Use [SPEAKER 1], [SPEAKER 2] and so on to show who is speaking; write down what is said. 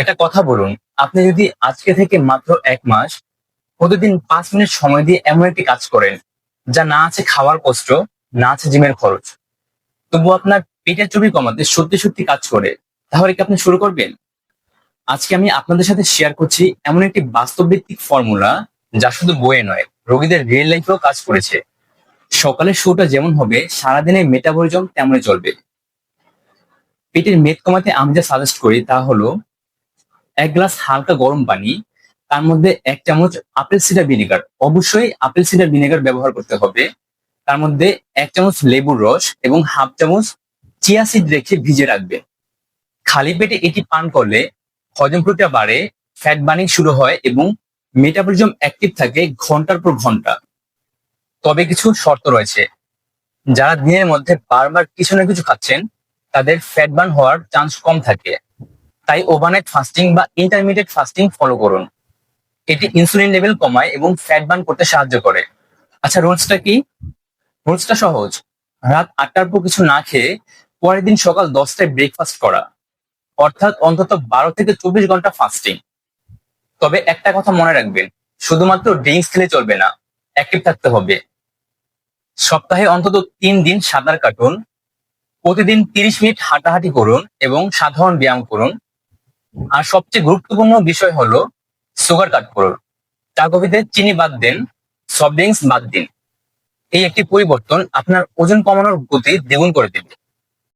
[SPEAKER 1] একটা কথা বলুন, আপনি যদি আজকে থেকে মাত্র এক মাস প্রতিদিন পাঁচ মিনিট সময় দিয়ে এমন একটি কাজ করেন, যা না আছে খাওয়ার কষ্ট, না আছে জিমের খরচ, তবু আপনার পেটের চর্বি কমাতে সত্যি সত্যি কাজ করে, তাহলে কি আপনি শুরু করবেন? আজকে আমি আপনাদের সাথে শেয়ার করছি এমন একটি বাস্তব ভিত্তিক ফর্মুলা যা শুধু বইয়ে নয়, রোগীদের রিয়েল লাইফেও কাজ করেছে। সকালের শোটা যেমন হবে, সারাদিনের মেটাবলিজম তেমনই চলবে। পেটের মেদ কমাতে আমি যা সাজেস্ট করি তা হলো এক গ্লাস হালকা গরম পানি, তার মধ্যে এক চামচ আপেল সিডার ভিনেগার। অবশ্যই আপেল সিডার ভিনেগার ব্যবহার করতে হবে। তার মধ্যে এক চামচ লেবুর রস এবং হাফ চামচ চিয়া সিড রেখে ভিজে রাখবে। খালি পেটে এটি পান করলে হজম প্রক্রিয়া বাড়ে, ফ্যাট বার্নিং শুরু হয় এবং মেটাবলিজম অ্যাক্টিভ থাকে ঘণ্টার পর ঘণ্টা। তবে কিছু শর্ত রয়েছে। যারা দিনের মধ্যে বারবার কিছু না কিছু খাচ্ছেন, তাদের ফ্যাট বার্ন হওয়ার চান্স কম থাকে। তাই ওভারনাইট ফাস্টিং বা ইন্টারমিডিয়েট ফাস্টিং ফলো করুন। এটি ইনসুলিন লেভেল কমায় এবং ফ্যাট বার্ন করতে সাহায্য করে। আচ্ছা রুলসটা কি? রুলসটা সহজ। রাত আটটার পর কিছু না খেয়ে পরের দিন সকাল দশটায় ব্রেকফাস্ট করা। অর্থাৎ অন্তত বারো থেকে চব্বিশ ঘণ্টা ফাস্টিং তবে একটা কথা মনে রাখবেন, শুধুমাত্র ড্রিঙ্কস খেলে চলবে না অ্যাক্টিভ থাকতে হবে। সপ্তাহে অন্তত তিন দিন সাঁতার কাটুন, প্রতিদিন তিরিশ মিনিট হাঁটাহাঁটি করুন এবং সাধারণ ব্যায়াম করুন। আর সবচেয়ে গুরুত্বপূর্ণ বিষয় হলো সুগার কাট করুন চা কফিতে চিনি বাদ দেন সফট ড্রিঙ্কস বাদ দিন। এই একটি পরিবর্তন আপনার ওজন কমানোর গতি দ্বিগুণ করে দেবে।